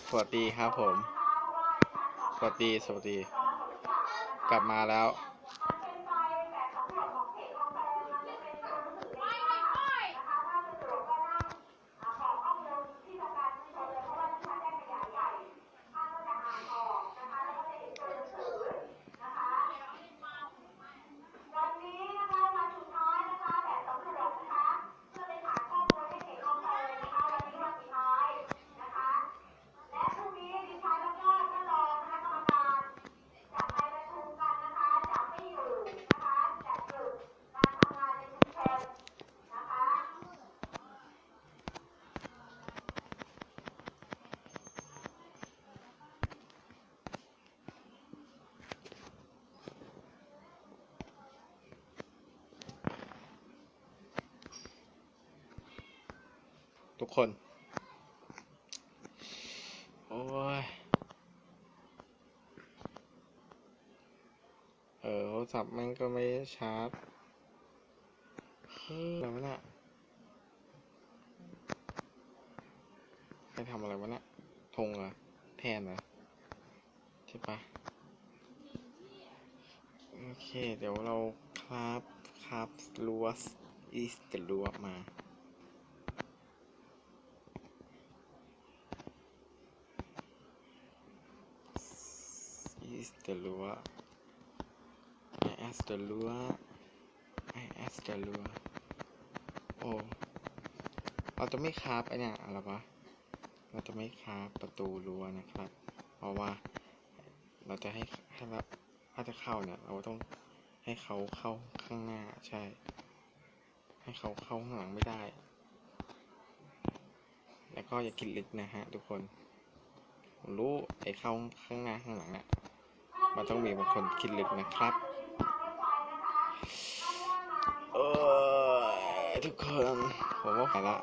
สวัสดีครับผม สวัสดี สวัสดี กลับมาแล้ว วันนี้นะคะวันสุดท้ายนะคะแบบสำรวจนะคะเพื่อเป็นฐานข้อมูลให้เขตคลองเตยนะคะวันนี้วันสุดท้ายนะคะ และพรุ่งนี้ดิฉันแล้วก็ท่านรองคณะกรรมการจะไปประชุมกันนะคะจะไม่อยู่นะคะจะหยุดการทำงานในชุมชนนะคะ ทุกคน โอ้ย เออ โทรศัพท์มันก็ไม่ชาร์จเฮ้ยอะไรวะเนี่ยใครทำอะไรวะเนี่ยธงเหรอ แทนเหรอ ใช่ปะโอเค เดี๋ยวเราคราบคราบลัวอีสต์ลัวมา the lure I ask the lure I ask the lure โอ้เราจะไม่คาบไอเนี่ยอะไรวะเราจะไม่คาบประตูรั้วนะครับ เพราะว่าเราจะให้ให้เราถ้าจะเข้าเนี่ย เราต้องให้เขาเข้าข้างหน้าใช่ ให้เขาเข้าข้างหลังไม่ได้ แล้วก็อย่าคิดลึกนะฮะทุกคนรู้ไอ้เข้าข้างหน้าข้างหลังเนี่ย มันต้องมีบางคนคิดลึกนะครับ เออทุกคน ผมว่าไปละ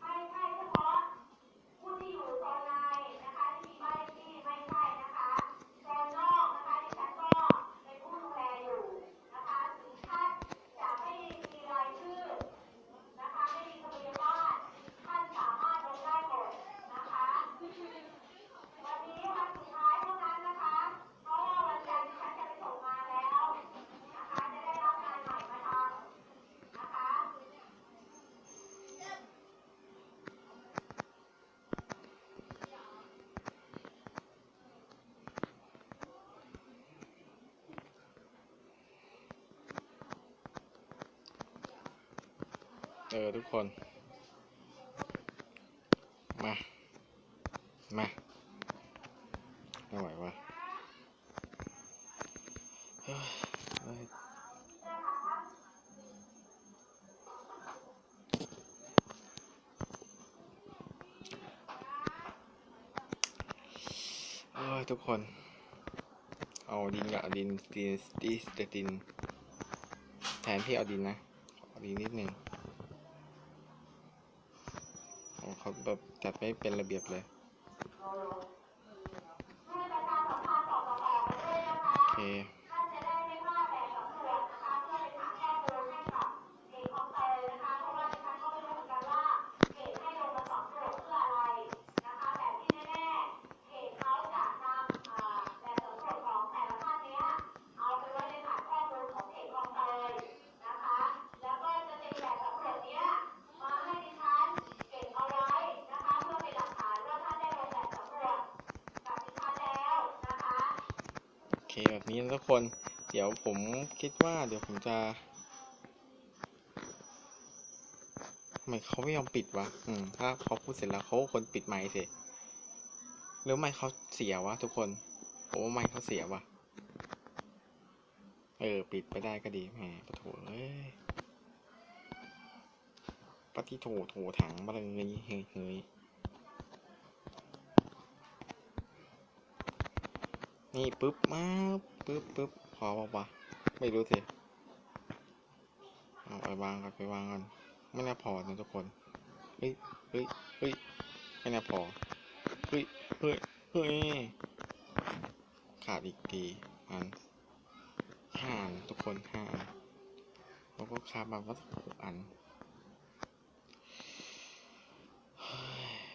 ไม่ใช่เฉพาะผู้ที่อยู่โซนในนะคะที่มีบ้านเลขที่ไม่ใช่นะคะโซนนอกนะคะดิฉันก็เป็นผู้ดูแลอยู่นะคะถึงท่านจะไม่มีรายชื่อนะคะไม่มีทะเบียนบ้านท่านสามารถลงได้หมดนะคะ วันนี้วันสุดท้ายเท่านั้นนะคะ เพราะว่าวันจันทร์ดิฉันจะไปส่งงานแล้วนะคะจะได้รับงานใหม่มาทำนะคะ เออทุกคน มา มาไม่ไหววะเฮ้ยเฮ้ยเอ้ยทุกคน เอาดินกับดินดินดิสดินแทนที่เอาดินนะเอาดินนิดหนึ่ง โอ้เขาแบบ จัดไม่เป็นระเบียบเลยโอเค เคแบบนี้ทุกคน เดี๋ยวผมคิดว่าเดี๋ยวผมจะทำไมเขาไม่ยอมปิดวะ อืม ถ้าเขาพูดเสร็จแล้วเขาคนปิดไมค์สิหรือไมค์เขาเสียวะทุกคนผมว่าไมค์เขาเสียวะเออ ปิดไปได้ก็ดีแหมปะโถเอ้ยปฏิโถโถถังมาเลยเฮ้ยเฮ้ยเฮ้ย นี่ปึ๊บมาปึ๊บปึ๊บพอปะวะไม่รู้สิเอาไปวางก่อนไปวางก่อนไม่น่าพอนะทุกคนเฮ้ยเฮ้ยเฮ้ยไม่น่าพอเฮ้ยเฮ้ยเฮ้ยขาดอีกทีอันห้าทุกคนห้าอันเราก็คาบมาว่าหกอัน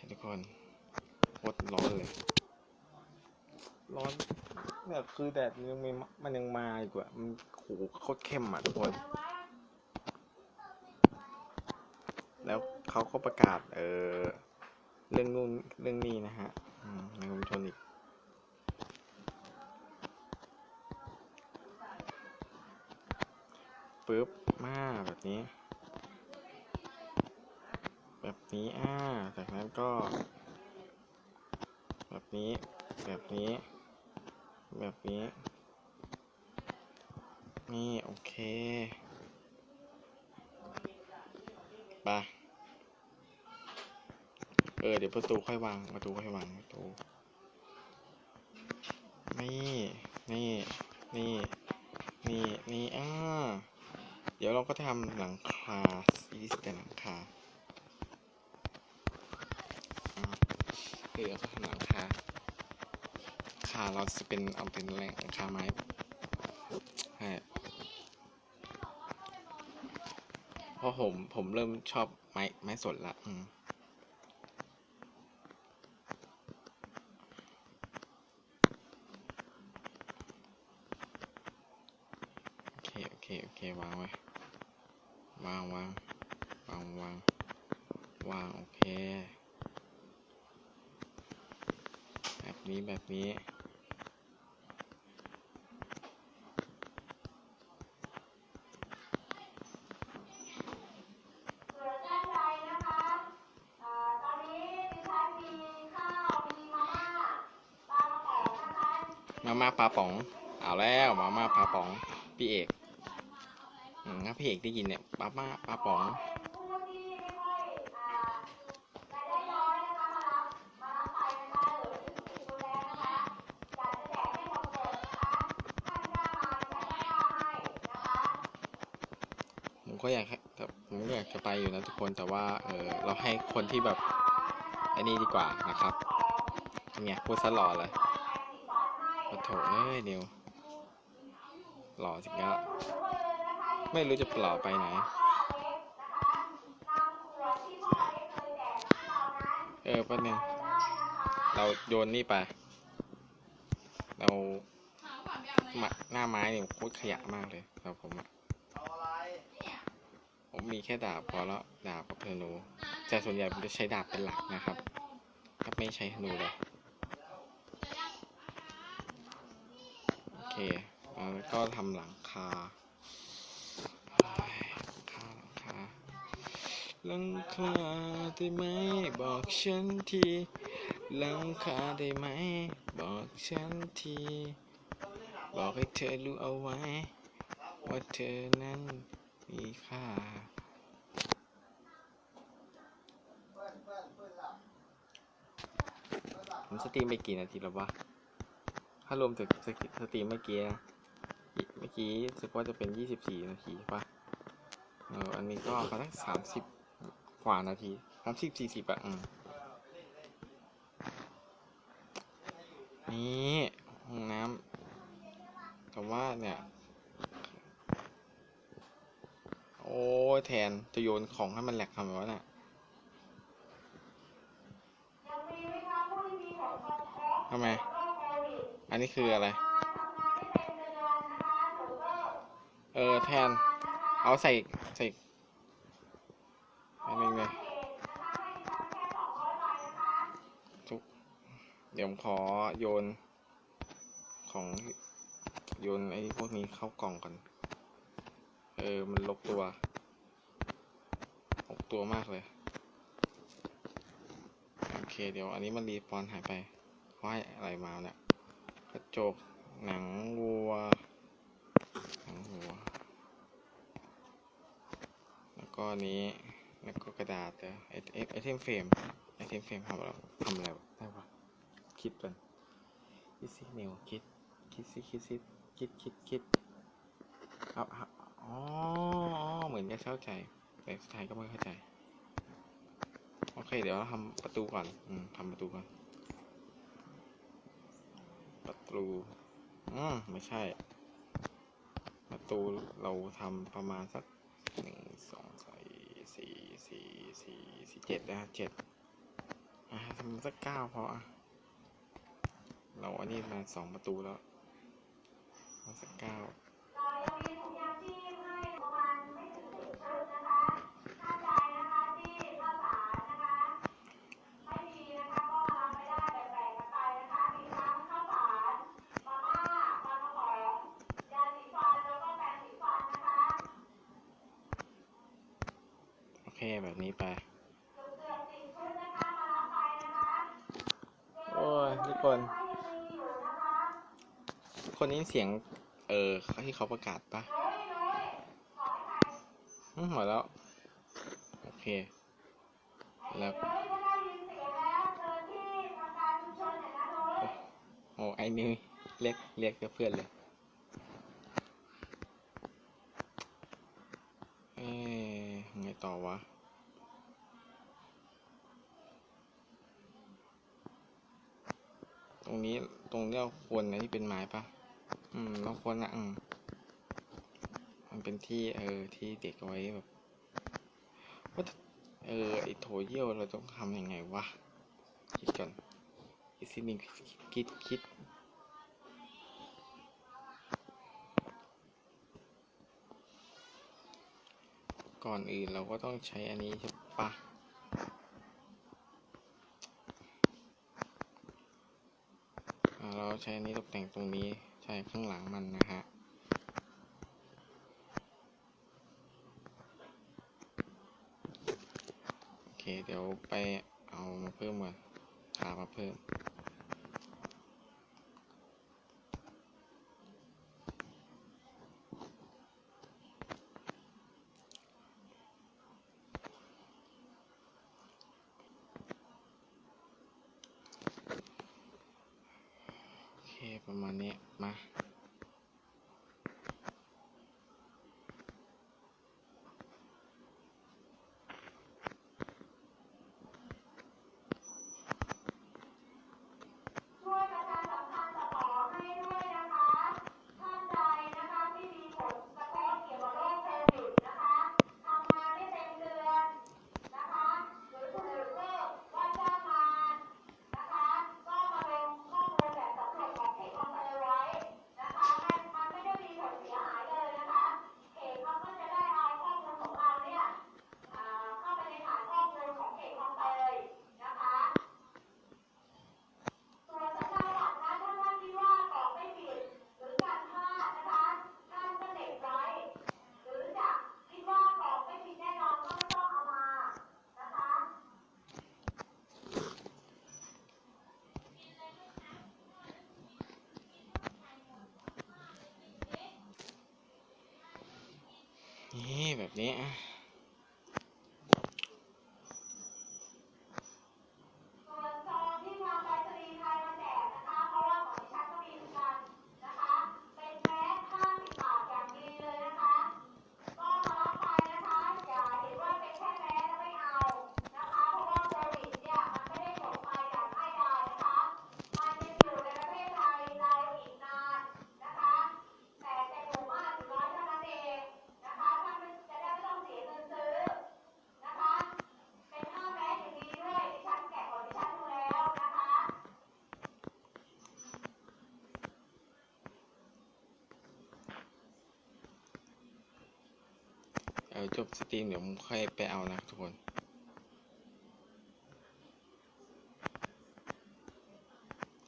ทุกคนโคตรร้อนเลยร้อน เนี่ยคือแดดมันยังมันยังมาอีกว่ามันโหโคตรเข้มอะทุกคน แล้วเขาก็ประกาศ เออเรื่องนู่นเรื่องนี้นะฮะอืมในชุมชนอีกปึ๊บมาแบบนี้ แบบนี้อ่าจากนั้นก็ แบบนี้ แบบนี้ แบบนี้ นี่โอเคไปะเออ เดี๋ยวประตูค่อยวาง ประตูค่อยวาง ประตู นี่ นี่ นี่ นี่ นี่ อ่า เดี๋ยวเราก็ทำหลังคาซีสแต่หลังคาเดี๋ยวก็ทำหลังคา คาเราจะเป็นเอาเป็นแหล่งหลังคาไม้ใช่เพราะผมผมเริ่มชอบไม้ไม้สดละอืมโอเค โอเค โอเค วางไว้ วางวางวางวางวาง โอเค แบบนี้แบบนี้ เผื่อท่านใดนะคะอ่าตอนนี้ดิฉันมีข้าว มีมาม่าปลากระป๋องนะคะ มาม่าปลาป๋องเอาแล้วมาม่าปลาป๋องพี่เอกถ้าพี่เอกได้ยินเนี่ยมาม่าปลาป๋องเป็นผู้ที่ไม่ค่อยารายได้น้อยนะครับมารับไปนะคะหรือดูแลนะคะอยากจะแจกให้หมดหมดนะคะท่านกล้ามาดิฉันก็กล้าให้นะคะผมอยากแต่ผมก็อยากจะไปอยู่นะทุกคนแต่ว่าเออเราให้คนที่แบบไอ้นี่ดีกว่านะครับเนี่ยพูดซะหล่อเลย โถเอ้ยเดียว หล่อจริงแล้วไม่รู้จะหล่อไปไหน เออแป๊บนึงเราโยนนี่ไป เรามาหน้าไม้เนี่ยโคตรขยะมากเลยสำหรับผมอะผมมีแค่ดาบพอแล้วดาบกับธนูแต่ส่วนใหญ่ผมจะใช้ดาบเป็นหลักนะครับ ถ้าไม่ใช้ธนูเลย โอเคแล้ว ก็ทำหลังคาหลังคาหลังคาหลังคาได้ไหมบอกฉันทีหลังคาได้ไหม บอกฉันที บอกให้เธอรู้เอาไว้ ว่าเธอนั้นมีค่าผมสตรีมไปกี่นาทีแล้ววะ ถ้ารวมถึงสกิสตรีมเมื่อกี้นะอีเมื่อกี้รู้สึกว่าจะเป็นยี่สิบสี่นาทีปะเอออันนี้ก็ประมาณสามสิบกว่านาทีสามสิบสี่สิบอะอืมนี่ห้องน้ำแต่ว่าเนี่ย โอ้ยแทนจะโยนของให้มันแหลกทำไมวะเนี่ยยังมีไหมคะผู้ที่มีผลกระทบทำไม อันนี้คืออะไร เออแทน เอาใส่ใส่อันนึงเลยทุกเดี๋ยวผมขอโยน ของโยนไอ้พวกนี้เข้ากล่องก่อน เออ มันลกตัวลกตัวมากเลย โอเค เดี๋ยวอันนี้มันรีฟอนหายไปเขาให้อะไรมาเนี่ย ระจก หนังวัว หนังวัว แล้วก็นี้ แล้วก็กระดาษเดี๋ยวไอไอไอเทมเฟรมไอเทมเฟรมทำอะไรทำอะไรได้ปะคิดกันคิดสิเนวคิด คิดสิคิดสิคิดคิดคิดเอาอ๋อ เหมือนจะเข้าใจ แต่สุดท้ายก็ไม่เข้าใจ โอเค เดี๋ยวเราทำประตูก่อน อืมทำประตูก่อน ประตูอืมไม่ใช่ ประตูเราทำประมาณสักหนึ่งสองสามสี่สี่สี่สี่เจ็ดนะเจ็ดอะทำสักเก้าพออะเราอันนี้มาสองประตูแล้วสักเก้า เรายังมีถุงยางชีพให้ประมาณไม่ถึงสิบชุดนะคะท่านใดนะคะที่ข้าวสารนะคะ ไม่มีนะคะก็มารับไม่ได้แบ่งๆกันไปนะคะมีทั้งข้าวสารมาม่าปลากระป๋องยาสีฟันแล้วก็แปรงสีฟันนะคะ โอเคแบบนี้ไป เกือบๆสิบชุดนะคะมารับไปนะคะ โอ้ยทุกคน ก็ยังมีอยู่นะคะ คนนี้เสียง เออที่เขาประกาศปะอืมหมดแล้ว โอเค แล้วนุ้ยเล้วเชิญที่ทางการชุมชนหน่อยนะนุ้ยโอ้ไอ้นี่เรียกเรียกกับเพื่อนเลยเอ๊ะไงต่อวะตรงนี้ตรงนี้เราควรนะที่เป็นไม้ปะ อืมเราควรนะอืมมันเป็นที่เออที่เด็กไว้แบบว่าเออไอโถเยี่ยวเราต้องทำยังไงวะ คิดก่อนอีกสิ่งหนึ่งคิดคิดก่อนอื่นเราก็ต้องใช้อันนี้ใช่ปะเราใช้อันนี้ตกแต่งตรงนี้ ช่ข้างหลังมันนะฮะโอเคเดี๋ยวไปเอามาเพิ่มก่อนทามาเพิ่ม โอเค ประมาณนี้ มา ช่วยประชาสัมพันธ์สปอให้ด้วยนะคะ ท่านใดนะคะที่มีผลกระทบเกี่ยวกับโรคโควิดนะคะทำงานไม่เต็มเดือนนะคะ หรือถูกเลิกว่าจ้างงานนะคะ ก็มาลงข้อมูลแบบสำรวจของเขตคลองเตยไว้นะคะมันมันไม่ได้มีผลเสียหายเลยนะคะเขตเขาก็จะได้เอาข้อมูลของเราเนี่ยอ่าเข้าไปในฐานข้อมูลของเขตคลองเตยนะคะ ส่วนสัญญาหลักนะถ้าท่านคิดว่ากรอกไม่ผิดหรือการพลาดนะคะ ท่านก็เด็กไว้ หรือจะคิดว่ากรอกไม่ผิดแน่นอนก็ไม่ต้องเอามานะคะ นี่แบบนี้อะ ส่วนซองที่ทางไปรษณีย์ไทยมาแจกนะคะ เพราะว่าของดิฉันก็มีเหมือนกันนะคะ เป็นแมส50บาทอย่างดีเลยนะคะ ก็มารับไปนะคะ อย่าเห็นว่าเป็นแค่แมสแล้วไม่เอานะคะ เพราะว่าโควิดเนี่ยมันไม่ได้จบไปอย่างง่ายดายนะคะ มันยังอยู่ในประเทศไทยเราอีกนานนะคะ แต่จะอยู่มากหรือน้อยเท่านั้นเองนะคะท่านไม่จะได้ไม่ต้องเสียเงินซื้อนะคะ เป็นผ้าแมสอย่างดีด้วยดิฉันแกะของดิฉันดูแล้วนะคะ เดี๋ยว จบสตรีมเดี๋ยวผมค่อยไปเอานะทุกคน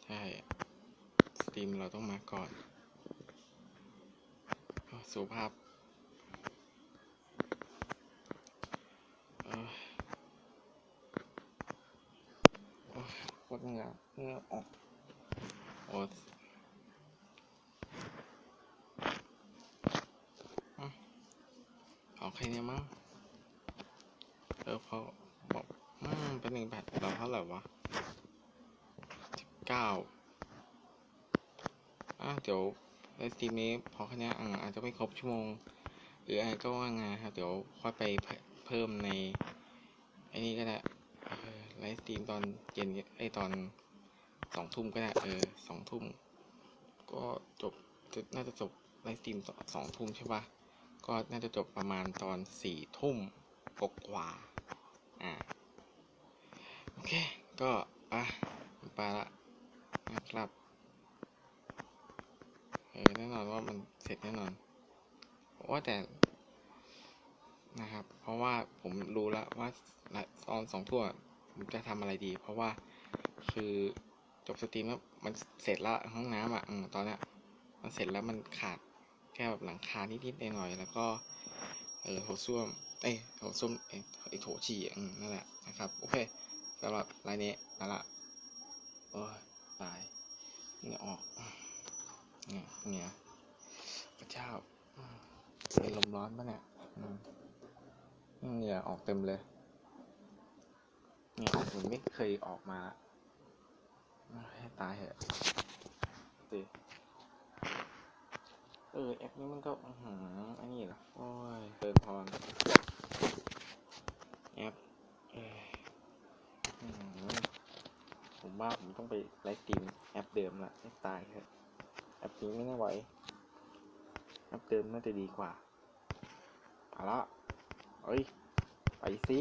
ใช่สตรีมเราต้องมาก่อนสุภาพเอ้ยโอ้ยโคตรเหงื่อเหงื่อออกโอ้ยอืมเอา แค่นี้มั้งเออพอบอกอืมเป็นหนึ่งแบตเราเท่าไหร่วะสิบเก้าอะเดี๋ยวในสตรีมนี้พอแค่นี้อะอาจจะไม่ครบชั่วโมง หรืออะไรก็ว่างานครับ เดี๋ยวค่อยไปเพิ่มในไอ้นี่ก็ได้ไลฟ์สตรีมตอนเย็นไอตอนสองทุ่มก็ได้เออสองทุ่มก็จบจะน่าจะจบไลฟ์สตรีมสองทุ่มใช่ปะ ก็น่าจะจบประมาณตอนสี่ทุ่มกกว่าอ่า โอเค ก็อะไปละนะครับเออแน่นอนว่ามันเสร็จแน่นอนว่าแต่นะครับ เพราะว่าผมรู้แล้วว่าตอนสองทั่วผมจะทำอะไรดี เพราะว่าคือจบสตรีมแล้วมันเสร็จแล้วห้องน้ำอะตอนเนี้ยมันเสร็จแล้วมันขาด ค่แบบหลังคานิดๆหน่อยๆแล้วก็เออโถส้วมเอ้ยโถส้วมเอ้ยไอโถฉี่นั่นแหละนะครับโอเคสำหรับรายนี้นั่นละโอ้ยตายเหงื่อออกเนี่ยเหงื่อพระเจ้ามเป็นลมร้อนปะเนี่ยอืมเหงื่อออกเต็มเลยเหงื่อออกเหมือนไม่เคยออกมาให้ตายเหอะสิ เออแอปนี้มันก็อืมอันนี้เหรอโอ้ยเกินพรแอปเออผมว่าผมต้องไปไลฟ์ตีมแอปเดิมละให้ตายเถอะแอปนี้ไม่น่าไหวแอปเดิมน่าจะดีกว่าเอาละเอ้ยไปสิ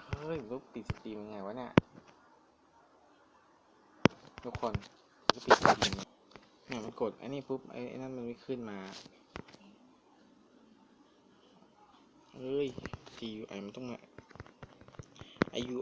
เฮ้ยลูกปิดสตรีมยังไงวะเนี่ยทุกคนก็ปิดสตรีม มันกดไอ้นี่ปุ๊บไอ้นั่นมันไม่ขึ้นมาเฮ้ย GUI มันต้องมา IU